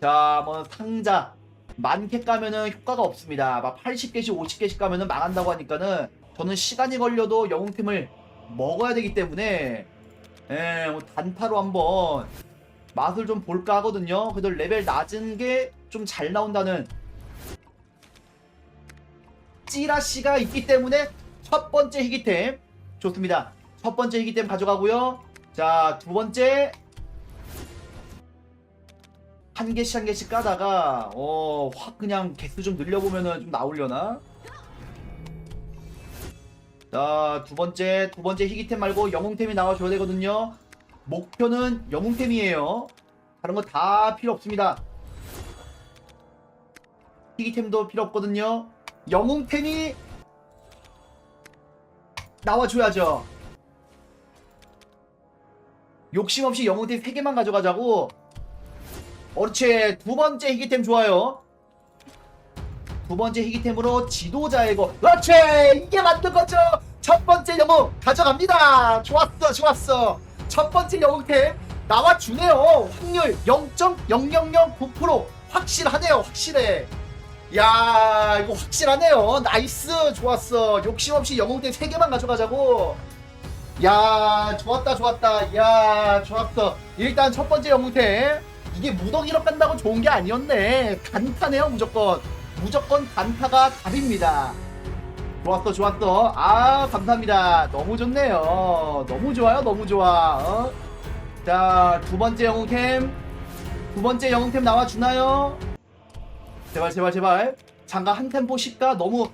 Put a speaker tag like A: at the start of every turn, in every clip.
A: 자, 뭐 상자 많게 까면은 효과가 없습니다. 막 80개씩 50개씩 까면은 망한다고 하니까는 저는 시간이 걸려도 영웅템을 먹어야 되기 때문에 예, 뭐 단타로 한번 맛을 좀 볼까 하거든요. 그래도 레벨 낮은 게 좀 잘 나온다는 찌라시가 있기 때문에 첫 번째 희귀템 좋습니다. 첫 번째 희귀템 가져가고요. 자, 두 번째 한 개씩 한 개씩 까다가 어, 확 그냥 개수 좀 늘려보면은 좀 나오려나? 자, 두 번째, 두 번째 희귀템 말고 영웅템이 나와줘야 되거든요. 목표는 영웅템이에요. 다른 거 다 필요 없습니다. 희귀템도 필요 없거든요. 영웅템이 나와줘야죠. 욕심 없이 영웅템 3개만 가져가자고. 옳지. 두 번째 희귀템 좋아요. 두 번째 희귀템으로 지도자의 거. 그렇지. 이게 만든 거죠. 첫 번째 영웅 가져갑니다. 좋았어, 좋았어. 첫 번째 영웅템 나와주네요. 확률 0.0009% 확실하네요. 확실해. 야 이거 확실하네요. 나이스 좋았어. 욕심 없이 영웅템 3개만 가져가자고. 야 좋았다 좋았다. 야 좋았어. 일단 첫 번째 영웅템 이게 무더기로 깐다고 좋은 게 아니었네. 단타네요 무조건. 무조건 단타가 답입니다. 좋았어 좋았어. 아 감사합니다. 너무 좋네요. 너무 좋아요 너무 좋아. 어? 자 두 번째 영웅템 두 번째 영웅템 나와주나요? 제발 제발 제발 잠깐 한 템포 쉽다 너무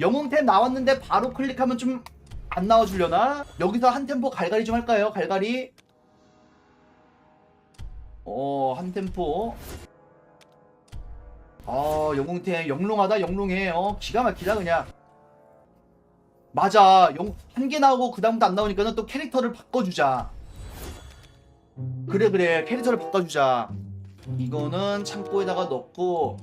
A: 영웅템 나왔는데 바로 클릭하면 좀 안 나와주려나? 여기서 한 템포 갈갈이 좀 할까요? 갈갈이 어 한 템포. 어 영웅템. 영롱하다 영롱해. 어 기가 막히다 그냥. 맞아. 영 한 개 나오고 그 다음부터 안 나오니까는 또 캐릭터를 바꿔 주자. 그래 그래. 캐릭터를 바꿔 주자. 이거는 창고에다가 넣고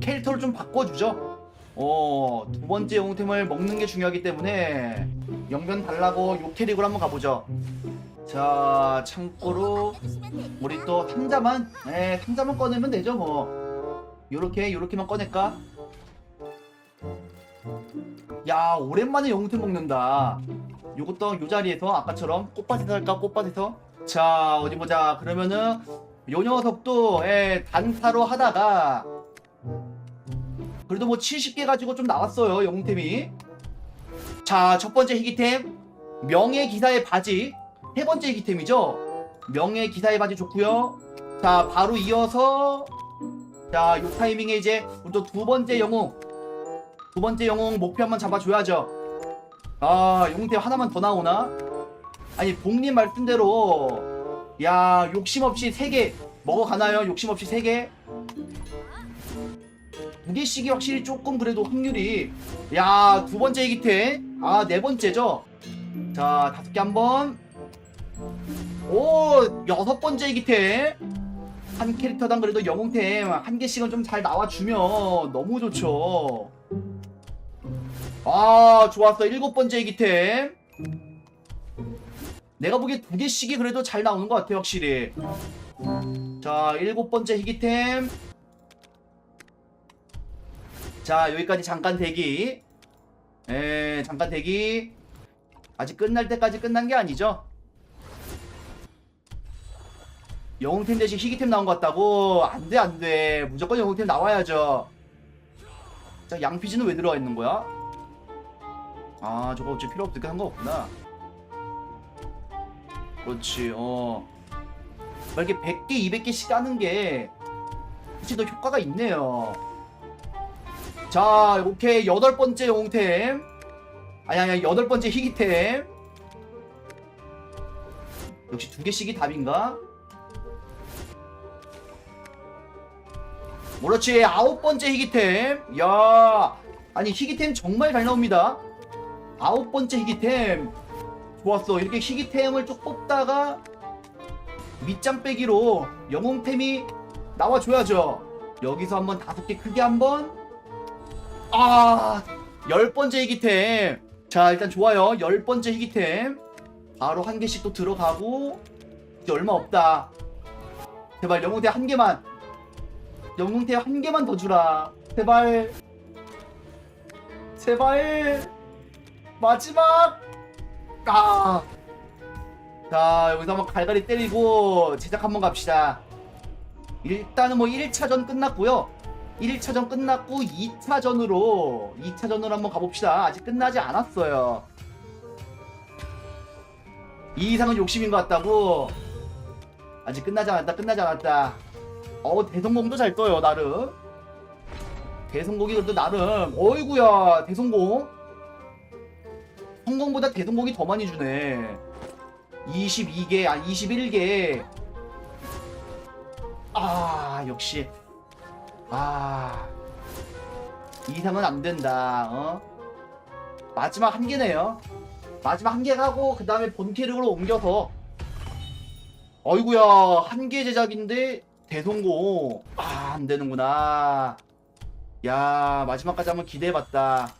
A: 캐릭터를 좀 바꿔 주죠. 어, 두 번째 영웅템을 먹는 게 중요하기 때문에 영변 달라고 요 캐릭으로 한번 가보죠. 자, 창고로 우리 또 상자만, 네, 상자만 꺼내면 되죠, 뭐. 요렇게, 요렇게만 꺼낼까? 야, 오랜만에 영웅템 먹는다. 요것도 요 자리에서 아까처럼 꽃밭에서 할까, 꽃밭에서? 자, 어디 보자. 그러면은 요 녀석도 예, 단타로 하다가 그래도 뭐 70개 가지고 좀 나왔어요 영웅템이 자 첫 번째 희귀템 명예 기사의 바지 세 번째 희귀템이죠? 명예 기사의 바지 좋고요. 자 바로 이어서 자 요 타이밍에 이제 우리 또 두 번째 영웅 두 번째 영웅 목표 한번 잡아줘야죠. 아 영웅템 하나만 더 나오나? 아니 복님 말씀대로 야 욕심 없이 3개 먹어가나요? 욕심 없이 3개? 두 개씩이 확실히 조금 그래도 확률이 야 두 번째 이기태 아네 번째죠? 자 다섯 개 한번 오 여섯 번째 이기태. 한 캐릭터당 그래도 영웅템 한 개씩은 좀 잘 나와주면 너무 좋죠. 아 좋았어. 일곱 번째 이기템 내가 보기에 두 개씩이 그래도 잘 나오는 것 같아요 확실히. 자 일곱 번째 희귀템. 자 여기까지 잠깐 대기. 에 잠깐 대기. 아직 끝날 때까지 끝난 게 아니죠 영웅템 대신 희귀템 나온 것 같다고? 안 돼 안 돼. 무조건 영웅템 나와야죠. 자 양피지는 왜 들어가 있는 거야? 아 저거 어차피 필요 없으니까 한 거 없구나. 그렇지 어. 막 이렇게 100개 200개씩 까는 게 확실히 더 효과가 있네요. 자 오케이. 여덟 번째 영웅템. 아니 아니 여덟 번째 희귀템. 역시 두 개씩이 답인가? 그렇지 아홉 번째 희귀템 야 아니 희귀템 정말 잘 나옵니다 아홉 번째 희귀템 좋았어 이렇게 희귀템을 쭉 뽑다가 밑장 빼기로 영웅템이 나와줘야죠 여기서 한번 다섯 개 크게 한번 아, 열 번째 희귀템. 자, 일단 좋아요. 열 번째 희귀템. 바로 한 개씩 또 들어가고, 이제 얼마 없다. 제발 영웅대 한 개만. 영웅태 한 개만 더 주라. 제발. 제발. 마지막. 아. 자 여기서 한번 갈갈이 때리고 제작 한번 갑시다. 일단은 뭐 1차전 끝났고요. 1차전 끝났고 2차전으로 2차전으로 한번 가봅시다. 아직 끝나지 않았어요. 이 이상은 욕심인 것 같다고. 아직 끝나지 않았다 끝나지 않았다 어 대성공도 잘 떠요 나름. 대성공이 그래도 나름. 어이구야 대성공. 성공보다 대성공이 더 많이 주네. 22개 아 21개. 아 역시. 아 이상은 안 된다 어? 마지막 한 개네요. 마지막 한 개 하고 그 다음에 본캐릭으로 옮겨서. 어이구야 한 개 제작인데 대성공. 아 안되는구나. 야 마지막까지 한번 기대해봤다